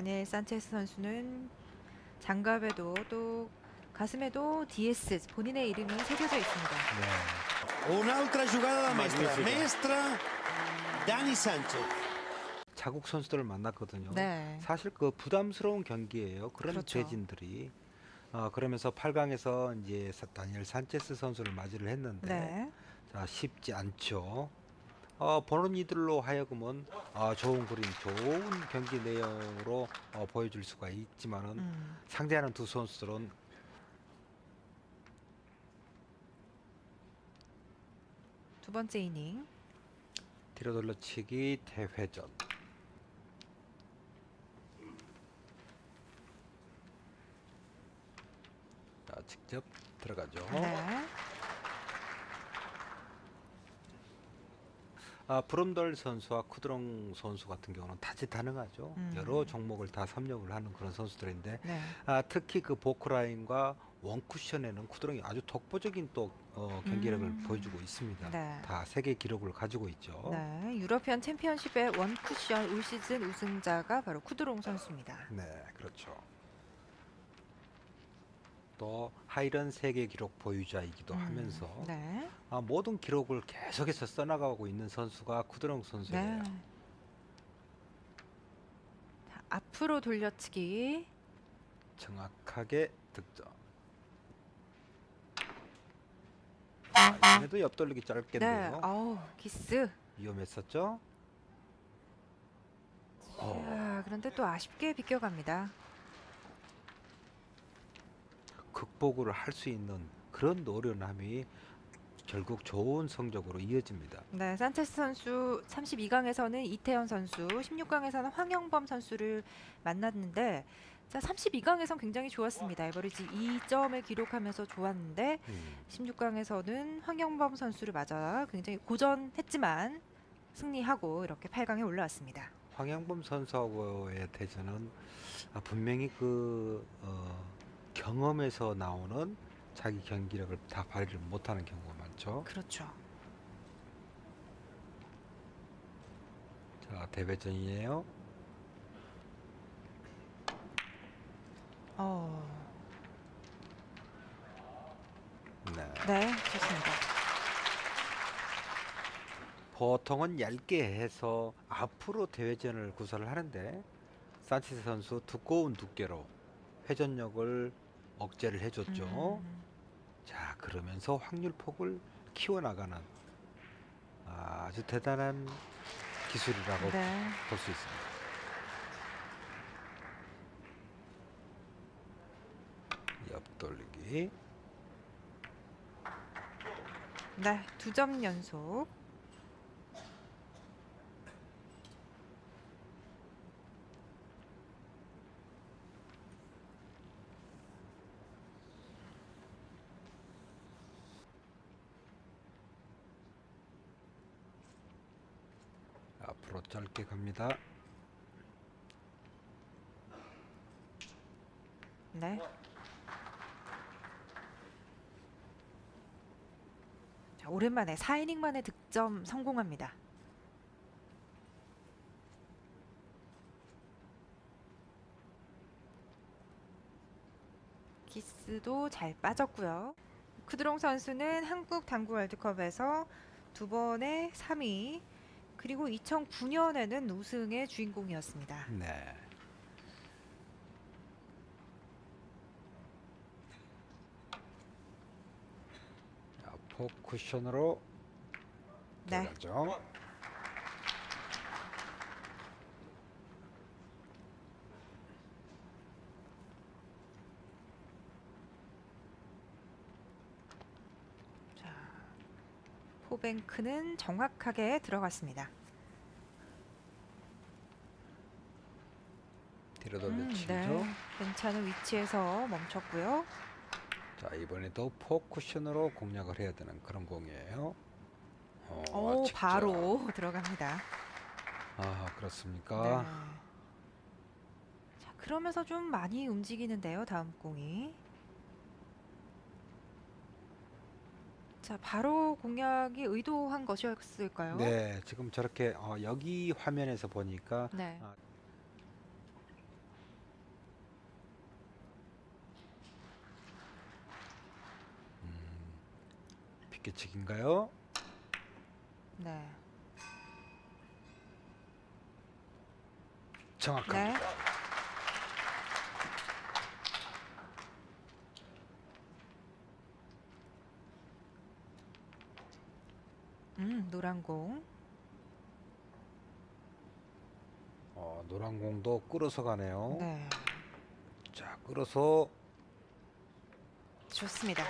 다니엘 산체스 선수는 장갑에도 또 가슴에도 DS 본인의 이름이 새겨져 있습니다. 네. Un'altra giocata da Mestra. Dani Sanchez. 자국 선수들을 만났거든요. 네. 사실 그 부담스러운 경기예요. 그런 그렇죠. 대진들이. 어, 그러면서 8강에서 이제 사- 다니엘 산체스 선수를 맞이를 했는데 네. 자, 쉽지 않죠. 어, 보는 이들로 하여금은 아, 좋은 그림, 좋은 경기 내용으로 어, 보여줄 수가 있지만은 음. 상대하는 두 선수들은 두 번째 이닝. 뒤로 돌려치기 대회전. 자, 직접 들어가죠. 네. 아, 브롬덜 선수와 쿠드롱 선수 같은 경우는 다재다능하죠. 음. 여러 종목을 다 섭렵을 하는 그런 선수들인데 네. 아, 특히 그 보크라인과 원쿠션에는 쿠드롱이 아주 독보적인 또 어, 경기력을 음. 보여주고 있습니다. 네. 다 세계 기록을 가지고 있죠. 네. 유러피안 챔피언십의 원쿠션 올 시즌 우승자가 바로 쿠드롱 선수입니다. 네, 그렇죠. 또 하이런 세계 기록 보유자이기도 음, 하면서 네. 아, 모든 기록을 계속해서 써나가고 있는 선수가 쿠드롱 선수예요. 네. 자, 앞으로 돌려치기. 정확하게 득점. 아, 이번에도 옆돌리기 네. 짧겠네요. 아우, 키스. 위험했었죠? 어, 자, 그런데 또 아쉽게 비껴갑니다. 극복을 할 수 있는 그런 노련함이 결국 좋은 성적으로 이어집니다. 네, 산체스 선수 32강에서는 이태현 선수, 16강에서는 황영범 선수를 만났는데 자, 32강에선 굉장히 좋았습니다. 에버리지 2점을 기록하면서 좋았는데 음. 16강에서는 황영범 선수를 맞아 굉장히 고전했지만 승리하고 이렇게 8강에 올라왔습니다. 황양범 선수하고의 대전은 아, 분명히 그 어, 경험에서 나오는 자기 경기력을 다 발휘를 못하는 경우가 많죠. 그렇죠. 자 대회전이에요. 어, 네. 네, 좋습니다. 보통은 얇게 해서 앞으로 대회전을 구사를 하는데 산체스 선수 두꺼운 두께로 회전력을 억제를 해줬죠. 음, 자 그러면서 확률 폭을 키워나가는 아주 대단한 기술이라고 네. 볼수 있습니다. 옆돌리기 네, 두 점 연속. 앞으로 갑니다. 네. 자, 오랜만에 4이닝 만에 득점 성공합니다. 키스도 잘 빠졌고요. 쿠드롱 선수는 한국 당구 월드컵에서 두 번의 3위 그리고 2009년에는 우승의 주인공이었습니다. 네. 자, 폭 쿠션으로 네. 들어가죠. 포뱅크는 정확하게 들어갔습니다. 뒤로 음, 돌려치죠. 네. 괜찮은 위치에서 멈췄고요. 자 이번에도 폭 쿠션으로 공략을 해야 되는 그런 공이에요. 어, 오, 직접. 바로 들어갑니다. 아 그렇습니까? 네. 자, 그러면서 좀 많이 움직이는데요. 다음 공이. 자, 바로 공약이 의도한 것이었을까요? 네, 지금 저렇게 어, 여기 화면에서 보니까 네. 아, 음, 어, 계측인가요? 네. 정확합니다. 네. 음, 노란 공. 어, 노란 공도 끌어서 가네요. 네. 자, 끌어서 좋습니다.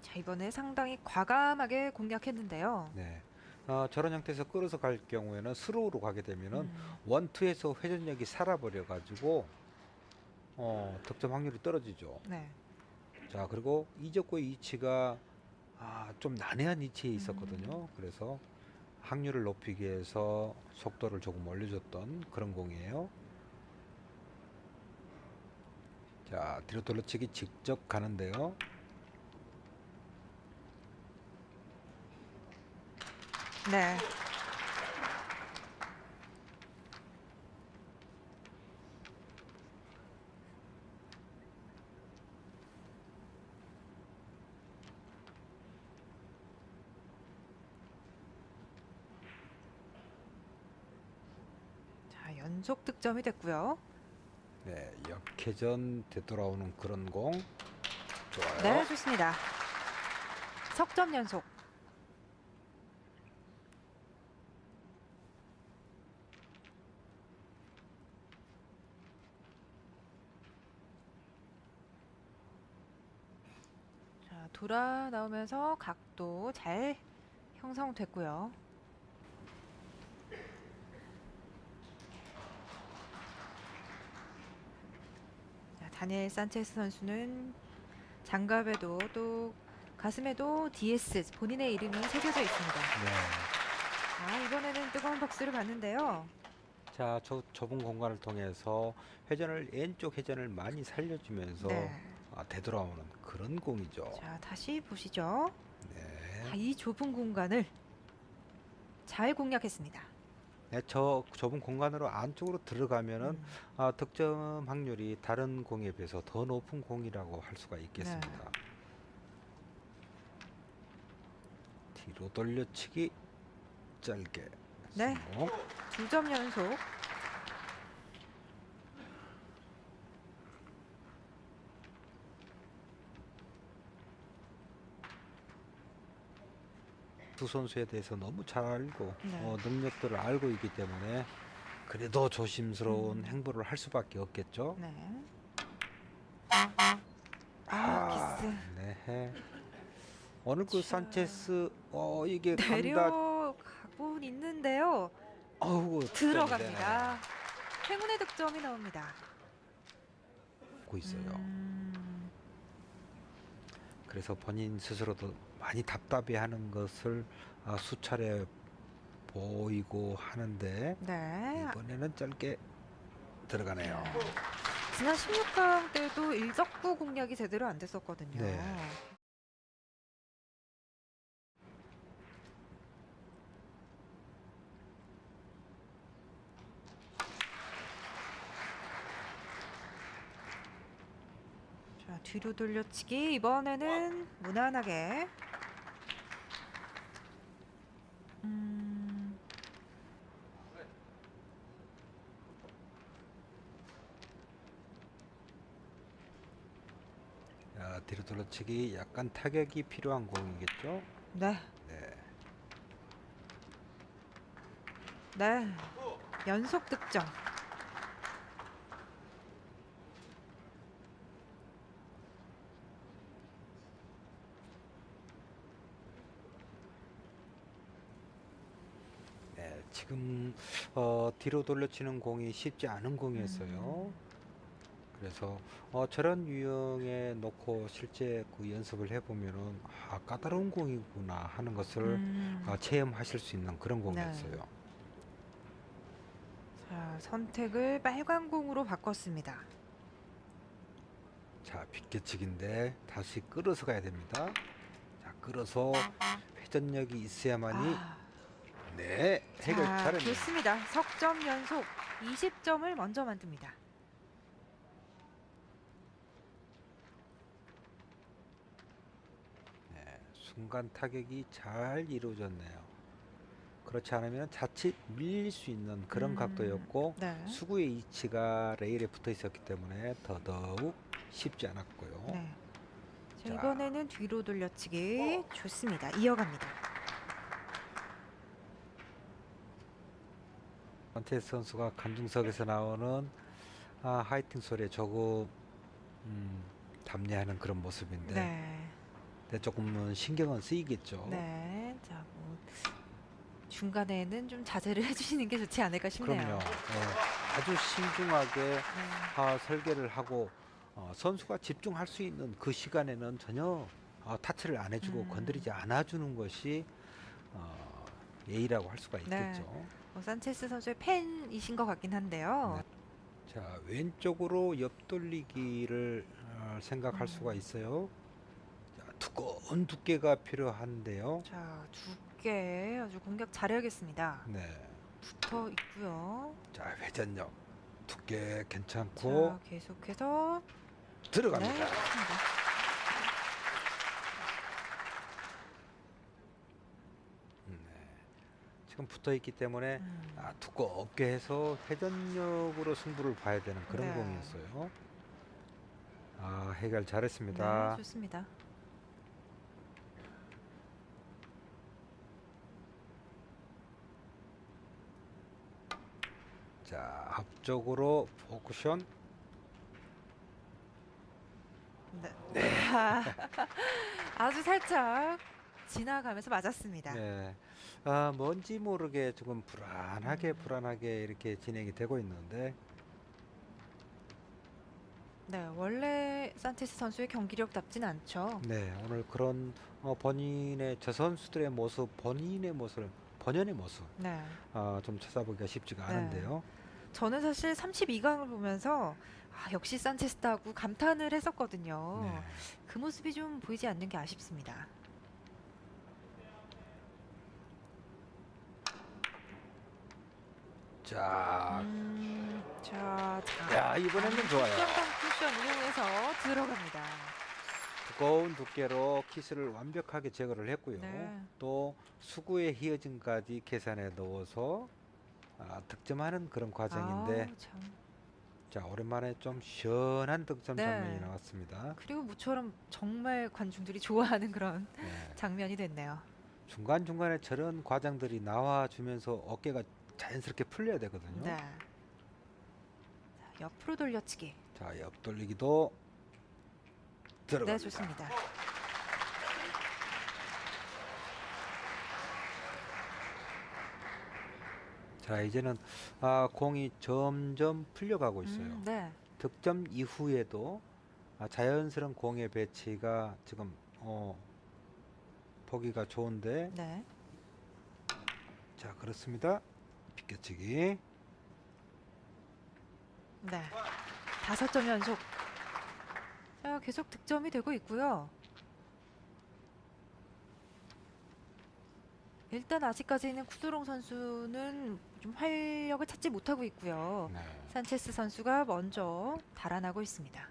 자, 이번에 상당히 과감하게 공략했는데요. 네. 어, 저런 형태에서 끌어서 갈 경우에는 스로우로 가게 되면은 음, 원투에서 회전력이 살아버려 가지고 어, 득점 확률이 떨어지죠. 네. 자, 그리고 이적구의 위치가 아, 좀 난해한 위치에 있었거든요. 그래서 확률을 높이기 위해서 속도를 조금 올려줬던 그런 공이에요. 자, 뒤로 돌려치기 직접 가는데요. 네. 자, 연속 득점이 됐고요. 네, 역회전 되돌아오는 그런 공. 좋아요. 네, 좋습니다. 석점 연속. 자, 돌아 나오면서 각도 잘 형성됐고요. 자, 다니엘 산체스 선수는 장갑에도 또 가슴에도 DS 본인의 이름이 새겨져 있습니다. 네. 아 이번에는 뜨거운 박수를 받는데요. 자, 저 좁은 공간을 통해서 회전을 왼쪽 회전을 많이 살려주면서 네. 아, 되돌아오는 그런 공이죠. 자 다시 보시죠. 네. 아, 이 좁은 공간을 잘 공략했습니다. 네, 저 좁은 공간으로 안쪽으로 들어가면은 음, 아, 득점 확률이 다른 공에 비해서 더 높은 공이라고 할 수가 있겠습니다. 네. 뒤로 돌려치기 짧게 네. 두 점 연속. 두 선수에 대해서 너무 잘 알고 네. 어, 능력들을 알고 있기 때문에 그래도 조심스러운 음. 행보를 할 수밖에 없겠죠. 네. 아 키스 네. 오늘 그 자. 산체스 어 이게 간다 내려가고 있는데요. 어우 들어갑니다. 행운의 득점이 나옵니다. 고 있어요. 음, 그래서 본인 스스로도 많이 답답해하는 것을 아, 수차례 보이고 하는데 네. 이번에는 짧게 들어가네요. 지난 16강 때도 일적구 공략이 제대로 안 됐었거든요. 네. 자, 뒤로 돌려치기 이번에는 무난하게. 돌려치기 약간 타격이 필요한 공이겠죠? 네, 네. 네. 연속 득점. 네, 지금 어, 뒤로 돌려치는 공이 쉽지 않은 공이었어요. 그래서 어, 저런 유형에 놓고 실제 그 연습을 해보면은 아, 까다로운 공이구나 하는 것을 음, 어, 체험하실 수 있는 그런 공이었어요. 자, 선택을 빨간 공으로 바꿨습니다. 자, 빗겨치기인데 다시 끌어서 가야 됩니다. 자, 끌어서 회전력이 있어야만이 아, 네 해결 자, 잘했네요. 좋습니다. 석점 연속 20점을 먼저 만듭니다. 순간 타격이 잘 이루어졌네요. 그렇지 않으면 자칫 밀릴 수 있는 그런 음, 각도였고 네. 수구의 위치가 레일에 붙어 있었기 때문에 더더욱 쉽지 않았고요. 네. 자, 자. 이번에는 뒤로 돌려치기 좋습니다. 이어갑니다. 원태스 선수가 관중석에서 나오는 아, 하이팅 소리에 조금 음, 답례하는 그런 모습인데 네. 조금은 신경은 쓰이겠죠. 네. 자, 뭐 중간에는 좀 자제를 해주시는 게 좋지 않을까 싶네요. 그럼요. 예, 아주 신중하게 네. 아, 설계를 하고 어, 선수가 집중할 수 있는 그 시간에는 전혀 어, 타치를 안 해주고 음. 건드리지 않아주는 것이 어, 예의라고 할 수가 네. 있겠죠. 뭐 산체스 선수의 팬이신 것 같긴 한데요. 자 왼쪽으로 옆돌리기를 어, 생각할 음. 수가 있어요. 자, 두꺼운 두께가 필요한데요. 자, 두께 아주 공격 잘해야겠습니다. 네. 붙어 있고요. 자 회전력 두께 괜찮고 자, 계속해서 들어갑니다. 네, 좋습니다. 네. 지금 붙어 있기 때문에 음. 아, 두껍게 해서 회전력으로 승부를 봐야 되는 그런 네. 공이었어요. 아 해결 잘했습니다. 네, 좋습니다. 자 앞쪽으로 포쿠션. 네. 아주 살짝 지나가면서 맞았습니다. 네. 아 뭔지 모르게 조금 불안하게 음. 불안하게 이렇게 진행이 되고 있는데 네, 원래 산체스 선수의 경기력답진 않죠. 네 오늘 그런 어, 본인의 저 선수들의 모습 본인의 모습 본연의 모습 네. 아, 좀 찾아보기가 쉽지가 네. 않은데요. 저는 사실 32강을 보면서 아, 역시 산체스다고 감탄을 했었거든요. 네. 그 모습이 좀 보이지 않는 게 아쉽습니다. 자, 음, 자, 자. 아. 야 이번에는 좋아요. 쿠션 쿠션 이용해서 들어갑니다. 두꺼운 두께로 키스를 완벽하게 제거를 했고요. 네. 또 수구의 히어진까지 계산해 넣어서 아, 득점하는 그런 과정인데 아우, 참. 자 오랜만에 좀 시원한 득점 네. 장면이 나왔습니다. 그리고 모처럼 정말 관중들이 좋아하는 그런 네. 장면이 됐네요. 중간 중간에 저런 과정들이 나와주면서 어깨가 자연스럽게 풀려야 되거든요. 네. 자, 옆으로 돌려치기. 자 옆돌리기도 들어갑니다. 네, 좋습니다. 자 이제는 아, 공이 점점 풀려가고 있어요. 음, 네. 득점 이후에도 아, 자연스러운 공의 배치가 지금 어, 보기가 좋은데 네. 자 그렇습니다. 비껴치기 네. 다섯 점 연속. 자, 계속 득점이 되고 있고요. 일단 아직까지는 쿠드롱 선수는 좀 활력을 찾지 못하고 있고요. 네. 산체스 선수가 먼저 달아나고 있습니다.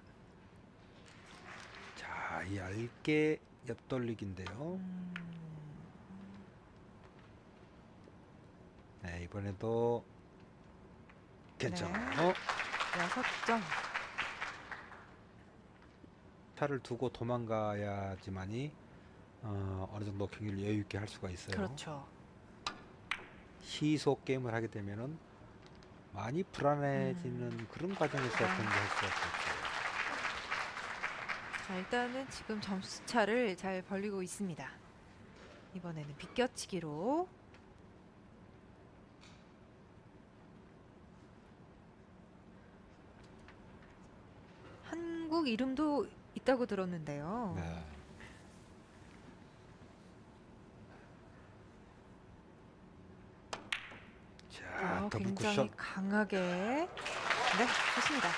자 얇게 옆돌리기인데요. 음, 네 이번에도 괜찮아요. 여섯 점. 차를 두고 도망가야지만이 어, 어느 정도 경기를 여유 있게 할 수가 있어요. 그렇죠. 시속 게임을 하게 되면은 많이 불안해지는 음. 그런 과정에서 아. 경기할 수가 있어요. 자, 일단은 지금 점수 차를 잘 벌리고 있습니다. 이번에는 비껴치기로 한국 이름도 있다고 들었는데요. 네. 자, 아, 더블 굉장히 쿠션. 강하게 네 좋습니다.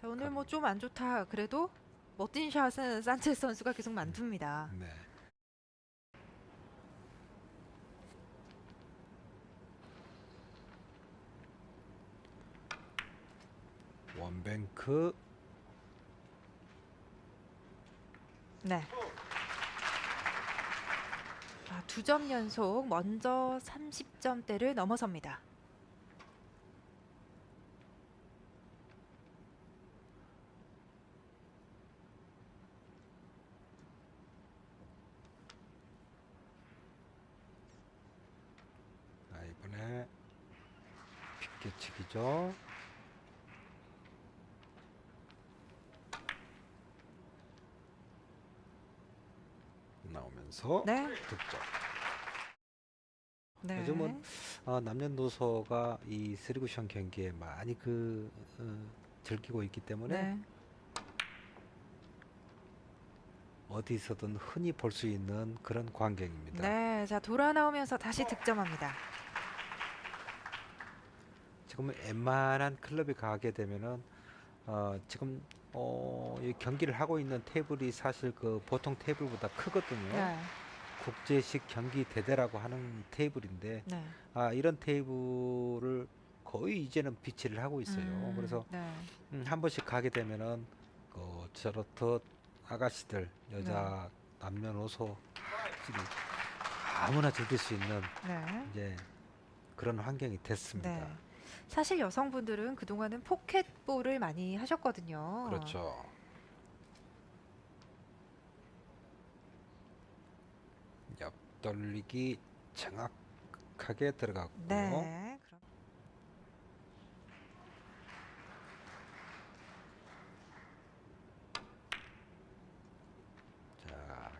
자 오늘 뭐 좀 안 좋다 그래도 멋진 샷은 산체스 선수가 계속 만듭니다. 네. 원뱅크 네. 아, 두점 연속 먼저 30점대를 넘어섭니다. 자, 이번에 빗겨치기죠. 나오면서 네. 득점. 네. 요즘은 어, 남녀노소가 이 쓰리쿠션 경기에 많이 그 어, 즐기고 있기 때문에 네. 어디서든 흔히 볼 수 있는 그런 광경입니다. 네. 자, 돌아 나오면서 다시 득점합니다. 지금 웬만한 클럽에 가게 되면은 어, 지금 어, 이 경기를 하고 있는 테이블이 사실 그 보통 테이블보다 크거든요. 네. 국제식 경기 대대라고 하는 테이블인데 네. 아, 이런 테이블을 거의 이제는 비치를 하고 있어요. 음, 그래서 네. 음, 한 번씩 가게 되면은 그 저렇듯 아가씨들 여자 남녀노소 지금 아무나 즐길 수 있는 네. 이제 그런 환경이 됐습니다. 네. 사실 여성분들은 그동안은 포켓볼을 많이 하셨거든요. 그렇죠. 옆 돌리기 정확하게 들어갔고요. 네. 그럼 자,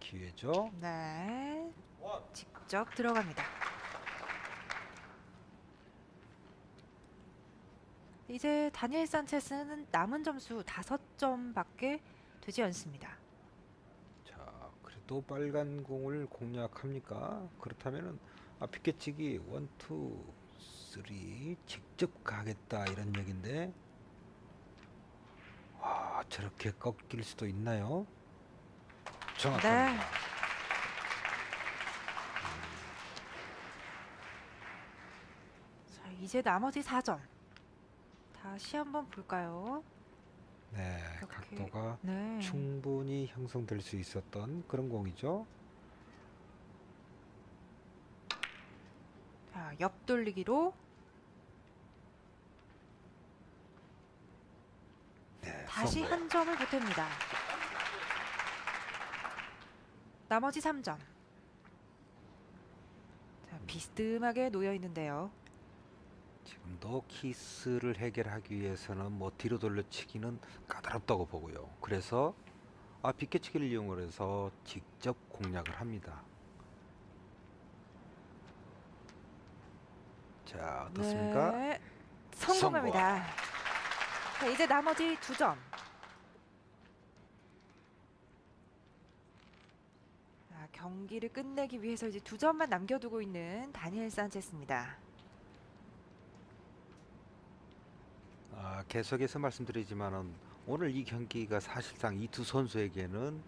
기회죠. 네. 직접 들어갑니다. 이제 다니엘 산체스는 남은 점수 5점밖에 되지 않습니다. 자, 그래도 빨간 공을 공략합니까? 그렇다면은 아, 피켓치기 원투 쓰리 직접 가겠다 이런 얘긴데 와 저렇게 꺾일 수도 있나요? 정확합니다. 네. 자, 이제 나머지 4점. 다시 한번 볼까요? 네, 이렇게. 각도가 네. 충분히 형성될 수 있었던 그런 공이죠. 자, 옆 돌리기로 네, 다시 성공. 한 점을 보탭니다. 나머지 3점. 자, 비스듬하게 놓여 있는데요. 지금도 키스를 해결하기 위해서는 뭐 뒤로 돌려치기는 까다롭다고 보고요. 그래서 아 비껴치기를 이용을 해서 직접 공략을 합니다. 자 어떻습니까? 네, 성공합니다. 자, 이제 나머지 2점. 자, 경기를 끝내기 위해서 이제 두 점만 남겨두고 있는 다니엘 산체스입니다. 아, 계속해서 말씀드리지만은 오늘 이 경기가 사실상 이 두 선수에게는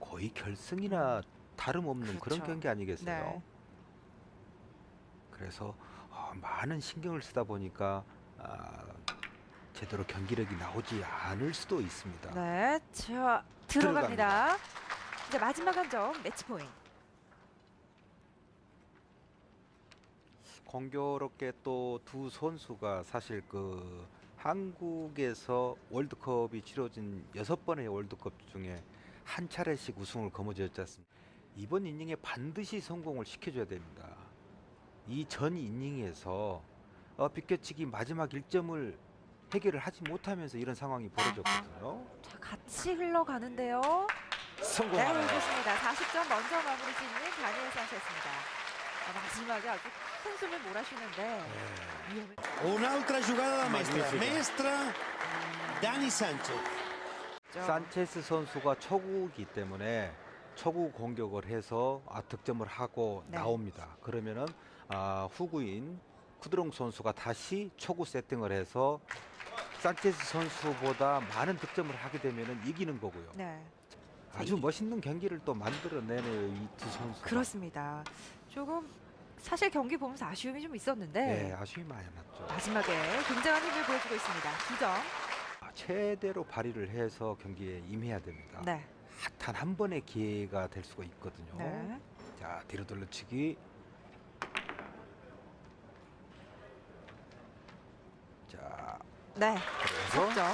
거의 결승이나 다름없는 그런 그렇죠. 경기 아니겠어요? 네. 그래서 아, 많은 신경을 쓰다 보니까 아, 제대로 경기력이 나오지 않을 수도 있습니다. 네, 자 들어갑니다. 이제 마지막 한 점 매치 포인트. 공교롭게 또 두 선수가 사실 그 한국에서 월드컵이 치러진 여섯 번의 월드컵 중에 한 차례씩 우승을 거머쥐었지 않습니까? 이번 이닝에 반드시 성공을 시켜줘야 됩니다. 이 전 이닝에서 어, 비껴치기 마지막 1점을 해결을 하지 못하면서 이런 상황이 벌어졌거든요. 자 같이 흘러가는데요. 네, 성공하네요. 그렇습니다. 40점 먼저 마무리 짓는 다니엘 산체스입니다. 아, 마지막에 아주 큰 숨을 몰아쉬는데 네. 위험해. Un'altra giocata da maestra. Magnifico. Maestra Dani Sanchez. 산체스 선수가 초구이기 때문에 초구 공격을 해서 아, 득점을 하고 네. 나옵니다. 그러면은 아, 후구인 쿠드롱 선수가 다시 초구 세팅을 해서 산체스 선수보다 많은 득점을 하게 되면은 이기는 거고요. 네, 아주 멋있는 경기를 또 만들어내네요 이 두 선수. 그렇습니다. 조금 사실 경기 보면서 아쉬움이 좀 있었는데 네, 아쉬움이 많이 났죠. 마지막에 굉장한 힘을 보여주고 있습니다. 기정. 아, 최대로 발휘를 해서 경기에 임해야 됩니다. 네. 단 한 번의 기회가 될 수가 있거든요. 네. 자, 뒤로 돌려치기. 자, 네. 그래서 석점.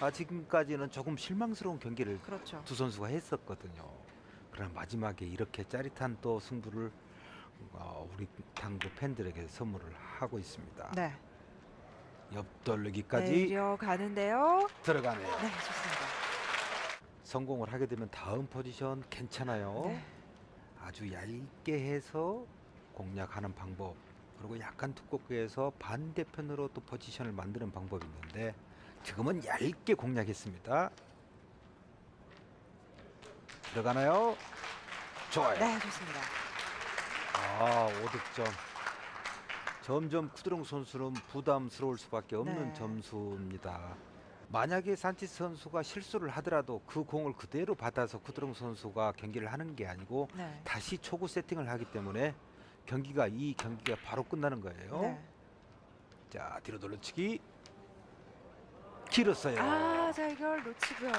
아, 지금까지는 조금 실망스러운 경기를 그렇죠. 두 선수가 했었거든요. 그러나 마지막에 이렇게 짜릿한 또 승부를 어, 우리 당구 팬들에게 선물을 하고 있습니다. 네. 옆돌리기까지 내려가는데요. 들어가네요. 네, 좋습니다. 성공을 하게 되면 다음 포지션 괜찮아요. 네. 아주 얇게 해서 공략하는 방법 그리고 약간 두껍게 해서 반대편으로 또 포지션을 만드는 방법이 있는데 지금은 얇게 공략했습니다. 들어가나요? 좋아요. 네, 좋습니다. 아, 5득점. 점점 쿠드롱 선수는 부담스러울 수밖에 없는 네. 점수입니다. 만약에 산티스 선수가 실수를 하더라도 그 공을 그대로 받아서 쿠드롱 선수가 경기를 하는 게 아니고 네. 다시 초구 세팅을 하기 때문에 경기가 이 경기가 바로 끝나는 거예요. 네. 자, 뒤로 돌려치기. 길었어요. 아, 자 이걸 놓치고요.